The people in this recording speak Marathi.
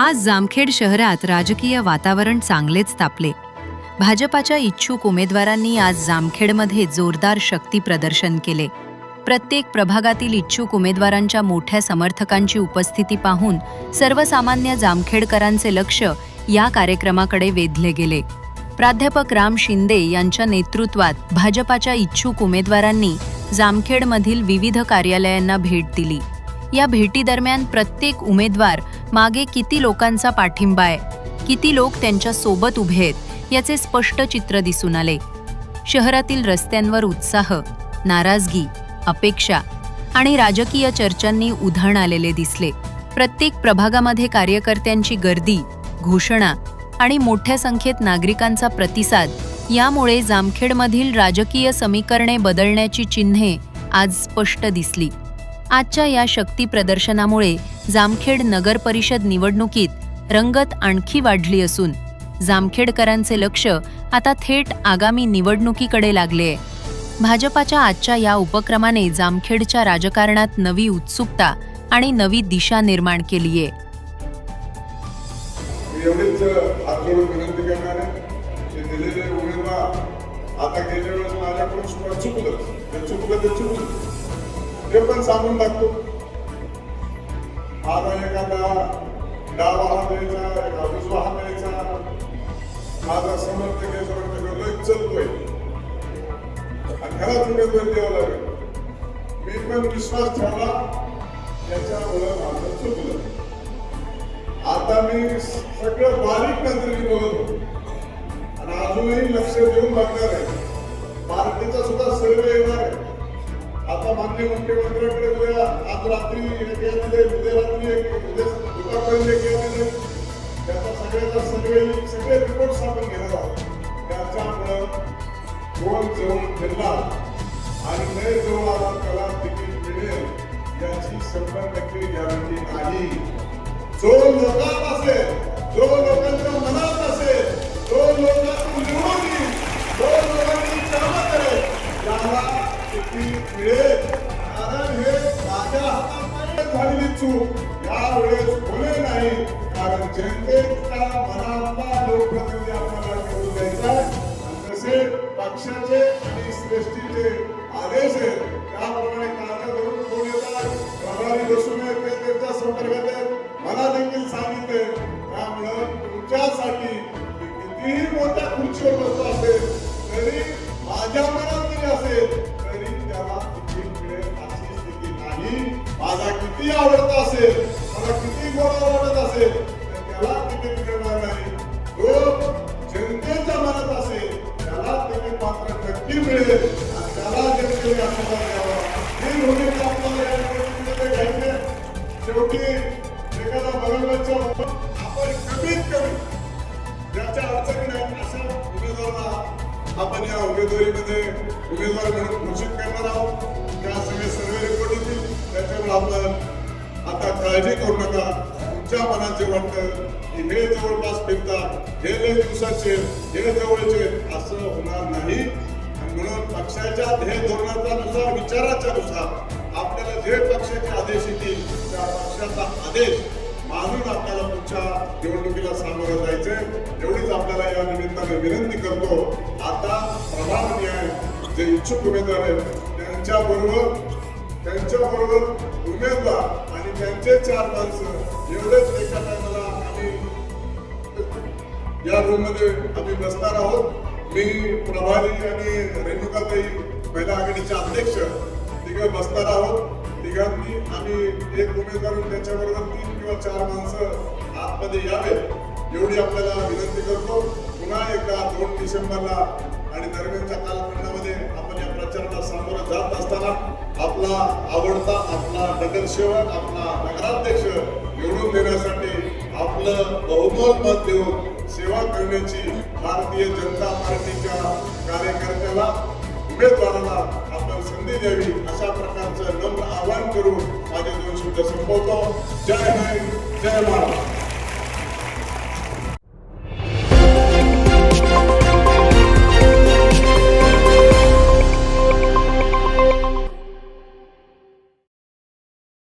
आज जामखेड शहरात राजकीय वातावरण चांगलेच तापले. भाजपाच्या इच्छुक उमेदवारांनी आज जामखेडमध्ये जोरदार शक्ती प्रदर्शन केले. प्रत्येक प्रभागातील इच्छुक उमेदवारांच्या मोठ्या समर्थकांची उपस्थिती पाहून सर्वसामान्य जामखेडकरांचे लक्ष या कार्यक्रमाकडे वेधले गेले. प्राध्यापक राम शिंदे यांच्या नेतृत्वात भाजपाच्या इच्छुक उमेदवारांनी जामखेडमधील विविध कार्यालयांना भेट दिली. या भेटीदरम्यान प्रत्येक उमेदवार मागे किती लोकांचा पाठिंबा आहे किती लोक त्यांच्यासोबत उभे आहेत याचे स्पष्ट चित्र दिसून आले. शहरातील रस्त्यांवर उत्साह नाराजगी अपेक्षा आणि राजकीय चर्चांनी उधाण आलेले दिसले. प्रत्येक प्रभागामध्ये कार्यकर्त्यांची गर्दी घोषणा आणि मोठ्या संख्येत नागरिकांचा प्रतिसाद यामुळे जामखेडमधील राजकीय समीकरणे बदलण्याची चिन्हे आज स्पष्ट दिसली. आजच्या या शक्ती प्रदर्शनामुळे जामखेड नगर परिषद निवडणुकीत रंगत आणखी वाढली असून जामखेडकरांचे लक्ष आता थेट आगामी निवडणुकीकडे लागले. भाजपाच्या आजच्या या उपक्रमाने जामखेडच्या राजकारणात नवी उत्सुकता आणि नवी दिशा निर्माण केलीये. एवढीच विनंती करणार आहे दिलेले उमेदवार आता गेल्या वेळेस माझ्याकडून चुकलं ते चुकलं ते चुकलं. ते पण सांगून टाकतो. आता एखादा डावा हात द्यायचा एका उजवा हात द्यायचा माझा समर्थक आहे लय चलतोय. आणि खराच उमेदवार द्यावं लागेल. मी पण विश्वास ठेवला त्याच्यामुळं माझं चुकलं. आता मी सगळं बारीक नजरेने बघत. होतो आणि अजूनही लक्ष देऊन बघणार आहे. पार्टीचा सुद्धा सर्वे येणार आहे. आता माननीय मुख्यमंत्र्यांकडे आज रात्री एक उद्या रात्री उद्या दुपारपर्यंत एक त्याचा सगळ्याचा सर्वे सगळे रिपोर्ट आपण घेणार आहोत त्याच्यामुळं कोण जवळ फिरला आणि नाही जवळ आला त्याला तिकीट मिळेल याची शंभर टक्के गॅरंटी नाही जो लोकांना असेल जो लोकांना चूक यावेळेस होणे नाही कारण जनतेचा मनातला लोकप्रतिनिधी आपल्याला निवडून द्यायचा तसे पक्षाचे आणि श्रेष्ठीचे आदेश आहेत. शेवटी एखादा बरोबरच्या आपण कमीत कमी ज्याच्या अडचणी नाहीत अशा उमेदवाराला आपण या उमेदवारीमध्ये उमेदवार म्हणून घोषित करणार आहोत. त्या सगळे सर्वे रिपोर्ट येतील. त्याच्यामुळे आपण आता काळजी करू नका. तुमच्या मनात जे वाटतं की हे जवळपास फिरतात हे लय दिवसाचे हे जवळचे असं होणार नाही. म्हणून पक्षाच्या ध्येय धोरणाचा नुसार विचाराच्या नुसार जे पक्षाचे आदेश येतील त्या पक्षाचा आदेश मानून आपल्याला पुढच्या निवडणुकीला सामोरं जायचंय. एवढीच आपल्याला या निमित्ताने विनंती करतो. आता प्रभाग न्याय जे इच्छुक उमेदवार आहेत त्यांच्याबरोबर त्यांच्याबरोबर उमेदवार आणि त्यांचे चार माणसं एवढेच एका टायमाला आम्ही या रूममध्ये आम्ही बसणार आहोत. मी प्रभारी आणि रेणुकाताई महिला आघाडीचे अध्यक्ष तिकडे बसणार आहोत. तिघांनी आम्ही एक उमेदवार आणि त्याच्याबरोबर तीन किंवा चार माणसं आतमध्ये यावेत एवढी आपल्याला विनंती करतो. पुन्हा एकदा दोन डिसेंबरला आणि दरम्यानच्या कालखंडामध्ये आपण या प्रचाराला सामोरं जात असताना आपला आवडता आपला नगरसेवक आपला नगराध्यक्ष निवडून देण्यासाठी आपलं बहुमत मत देऊन सेवा करण्याची भारतीय जनता पार्टीच्या कार्यकर्त्याला उमेदवाराला आपण संधी द्यावी अशा प्रकारचं नम्र आवाहन करून माझे दोन शब्द संपवतो जय हिंद जय महाराष्ट्र